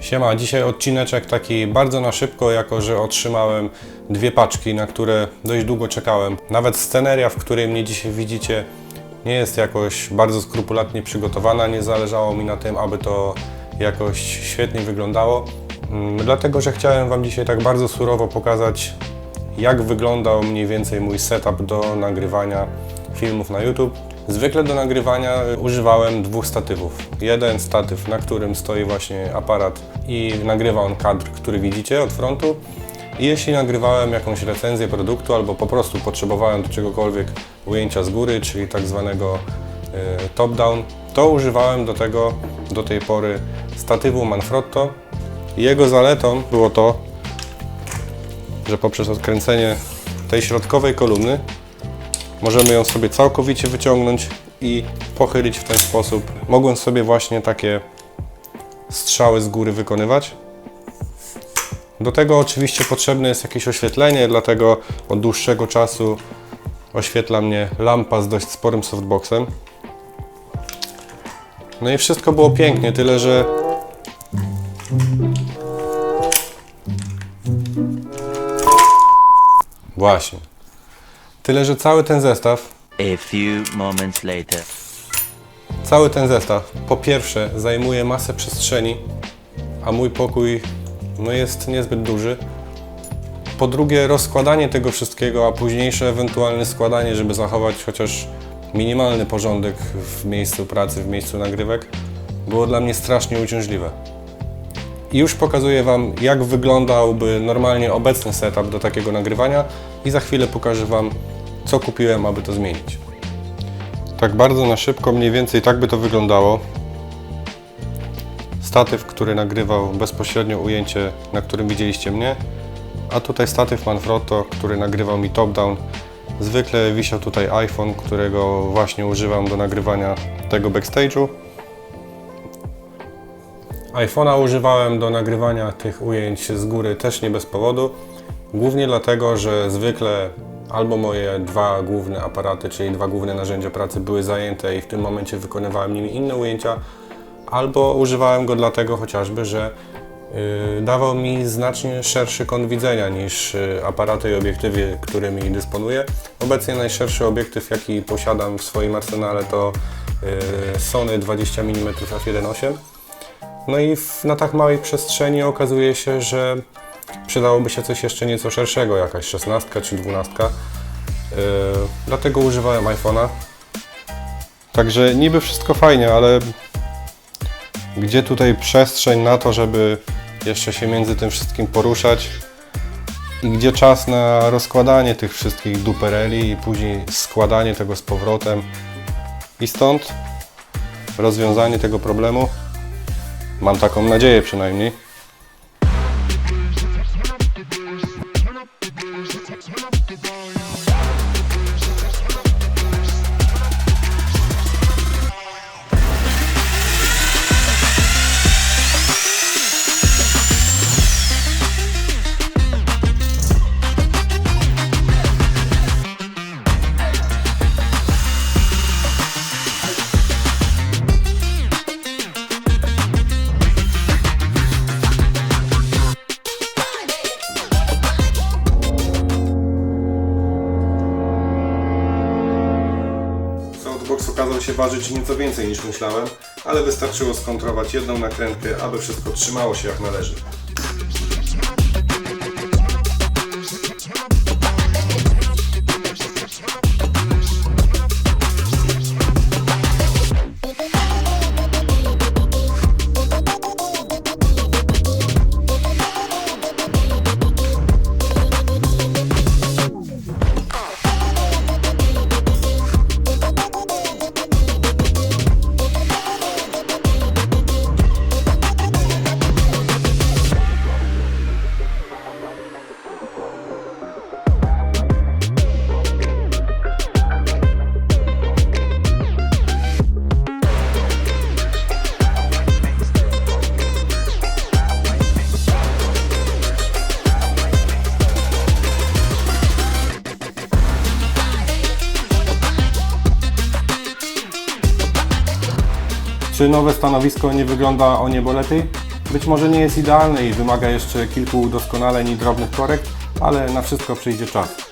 Siema, dzisiaj odcineczek taki bardzo na szybko, jako że otrzymałem dwie paczki, na które dość długo czekałem. Nawet sceneria, w której mnie dzisiaj widzicie, nie jest jakoś bardzo skrupulatnie przygotowana. Nie zależało mi na tym, aby to jakoś świetnie wyglądało. Mm, Dlatego, że chciałem Wam dzisiaj tak bardzo surowo pokazać, jak wyglądał mniej więcej mój setup do nagrywania filmów na YouTube. Zwykle do nagrywania używałem dwóch statywów. Jeden statyw, na którym stoi właśnie aparat i nagrywa on kadr, który widzicie od frontu. I jeśli nagrywałem jakąś recenzję produktu albo po prostu potrzebowałem do czegokolwiek ujęcia z góry, czyli tak zwanego e, top-down, to używałem do tego do tej pory statywu Manfrotto. Jego zaletą było to, że poprzez odkręcenie tej środkowej kolumny możemy ją sobie całkowicie wyciągnąć i pochylić w ten sposób. Mogłem sobie właśnie takie strzały z góry wykonywać. Do tego oczywiście potrzebne jest jakieś oświetlenie, dlatego od dłuższego czasu oświetla mnie lampa z dość sporym softboxem. No i wszystko było pięknie, tyle że Właśnie. Tyle, że cały ten zestaw, A few moments later. cały ten zestaw po pierwsze zajmuje masę przestrzeni, a mój pokój no jest niezbyt duży. Po drugie rozkładanie tego wszystkiego, a późniejsze ewentualne składanie, żeby zachować chociaż minimalny porządek w miejscu pracy, w miejscu nagrywek, było dla mnie strasznie uciążliwe. Już pokazuję Wam, jak wyglądałby normalnie obecny setup do takiego nagrywania i za chwilę pokażę Wam, co kupiłem, aby to zmienić. Tak bardzo na szybko, mniej więcej tak by to wyglądało. Statyw, który nagrywał bezpośrednio ujęcie, na którym widzieliście mnie, a tutaj statyw Manfrotto, który nagrywał mi top-down. Zwykle wisiał tutaj iPhone, którego właśnie używam do nagrywania tego backstage'u. iPhone'a używałem do nagrywania tych ujęć z góry też nie bez powodu. Głównie dlatego, że zwykle albo moje dwa główne aparaty, czyli dwa główne narzędzia pracy były zajęte i w tym momencie wykonywałem nimi inne ujęcia, albo używałem go dlatego chociażby, że yy, dawał mi znacznie szerszy kąt widzenia niż yy, aparaty i obiektywy, którymi dysponuję. Obecnie najszerszy obiektyw, jaki posiadam w swoim arsenale to yy, Sony 20 mm f1.8. No i w, na tak małej przestrzeni okazuje się, że przydałoby się coś jeszcze nieco szerszego, jakaś 16 czy 12. Yy, dlatego używałem iPhone'a. Także niby wszystko fajnie, ale gdzie tutaj przestrzeń na to, żeby jeszcze się między tym wszystkim poruszać i gdzie czas na rozkładanie tych wszystkich dupereli i później składanie tego z powrotem. I stąd rozwiązanie tego problemu Mam taką nadzieję przynajmniej. Okazał się ważyć nieco więcej niż myślałem, ale wystarczyło skontrować jedną nakrętkę, aby wszystko trzymało się jak należy. Czy nowe stanowisko nie wygląda o niebo lepiej? Być może nie jest idealne i wymaga jeszcze kilku udoskonaleń i drobnych korekt, ale na wszystko przyjdzie czas.